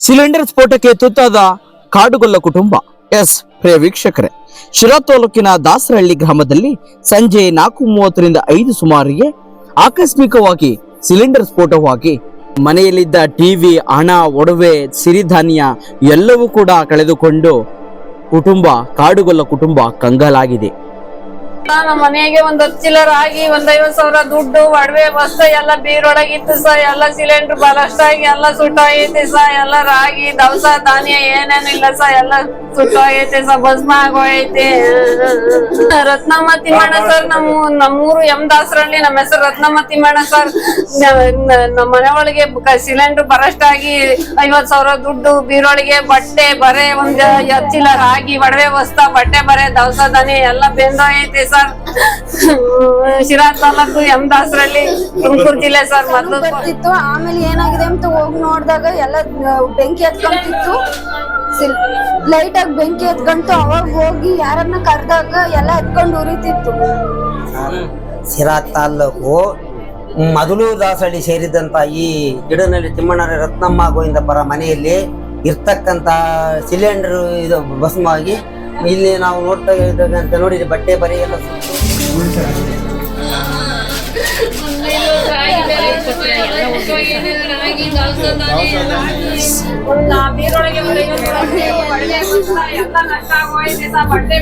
Cylinder ಸ್ಫೋಟಕ್ಕೆ ತುತ್ತಾದ ಕಾಡುಗೊಲ್ಲ ಕುಟುಂಬ, S. ಪ್ರಿಯ ವೀಕ್ಷಕರೇ, ಶಿರಾ ತಾಲೂಕಿನ ದಾಸರಹಳ್ಳಿ ಗ್ರಾಮದಲ್ಲಿ ಸಂಜೆ ನಾಲ್ಕು ಮೂವತ್ತರಿಂದ ಐದು ಸುಮಾರಿಗೆ ಆಕಸ್ಮಿಕವಾಗಿ ಸಿಲಿಂಡರ್ ಸ್ಫೋಟವಾಗಿ ಮನೆಯಲ್ಲಿದ್ದ ಟಿವಿ ಹಣ, ಒಡವೆ, ಸಿರಿಧಾನ್ಯ ಎಲ್ಲವೂ ಕೂಡ ಕಳೆದುಕೊಂಡು ಕುಟುಂಬ, ಕಾಡುಗೊಲ್ಲ ಕುಟುಂಬ ಕಂಗಾಲಾಗಿದೆ. ನಮ್ಮ ಮನೆಗೆ ಒಂದ್ ಹತ್ತು ಚಿಲ್ಲರ್ ಆಗಿ ಒಂದ್ ಐವತ್ ಸಾವಿರ ದುಡ್ಡು, ಒಡವೆ, ವಸ್ತು ಎಲ್ಲ ಬೀರೊಳಗಿತ್ತು ಸ, ಎಲ್ಲ ಸಿಲಿಂಡರ್, ಬಲಷ್ಟಾಗಿ ಎಲ್ಲ ಸುಟ್ಟ ಐತಿ ಸ, ಎಲ್ಲ ರಾಗಿ, ದವಸ, ಧಾನ್ಯ ಏನೇನಿಲ್ಲ ಸ, ಎಲ್ಲ ಸುಟ್ಟೋಗೈತೆ ಸಭಸ್ಮ ಆಗೋಯ್ತೆ ರತ್ನಮ್ಮ ತಿಮ್ಮಣ್ಣ ಸರ್ ನಮ್ಮ ನಮ್ಮೂರು ಎಂ ದಾಸರಳ್ಳಿ ನಮ್ಮ ಹೆಸರು ರತ್ನಮ್ಮ ತಿಮ್ಮಣ್ಣ ಸರ್. ನಮ್ಮ ಮನೆ ಒಳಗೆ ಸಿಲಿಂಡರ್ ಬರಸ್ಟ್ ಆಗಿ ಐವತ್ ಸಾವಿರ ದುಡ್ಡು ಬೀರೊಳಗೆ ಬಟ್ಟೆ ಬರೆ ಒಂದ್ ಚೀಲ ರಾಗಿ ಒಡವೆ ವಸ್ತ ಬಟ್ಟೆ ಬರೆ ದವಸ ದನಿ ಎಲ್ಲ ಬೆಂದೋಯ್ತೆ ಸರ್. ಶಿರಾ ತಾಲೂಕು ಎಂ ದಾಸರಳ್ಳಿ ತುಮಕೂರು ಜಿಲ್ಲೆ ಸರ್ ಮತ್ತಿತ್ತು ಬರ್ತಿತ್ತು ಆಮೇಲೆ ಏನಾಗಿದೆ ಅಂತ ಹೋಗಿ ನೋಡಿದಾಗ ಎಲ್ಲ ಬೆಂಕಿ ಹತ್ಕೊಂತಿತ್ತು. ಲೈಟ್ ಆಗಿ ಬೆಂಕಿ ಎತ್ಕೊಂಡು ಅವಾಗ ಹೋಗಿ ಯಾರನ್ನ ಕರೆದಾಗ ಎಲ್ಲ ಎತ್ಕೊಂಡು ಉರಿತಿತ್ತು. ಸಿರಾ ತಾಲ್ಲೂಕು ಮೊದಲು ದಾಸಹಳ್ಳಿ ಸೇರಿದಂತ ಈ ಗಿಡನಲ್ಲಿ ತಿಮ್ಮಣ್ಣರ ರತ್ನಮ್ಮ ಗೋವಿಂದಪ್ಪರ ಮನೆಯಲ್ಲಿ ಇರ್ತಕ್ಕಂತ ಸಿಲಿಂಡರ್ ಇದು ಭಸ್ಮವಾಗಿ ಇಲ್ಲಿ ನಾವು ನೋಡ್ತಾ ಅಂತ ನೋಡಿದ್ರೆ ಬಟ್ಟೆ ಬರಿ ಎಲ್ಲ ಸುಟ್ಟು ಎಲ್ಲ ನಷ್ಟ ಬಟ್ಟೆ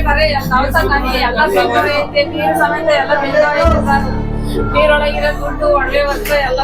ಸಮೇತ ಎಲ್ಲ ನೀರೊಳಗಿರೋ ದುಡ್ಡು ಒಳ್ಳೆ ವಸ್ತು ಎಲ್ಲ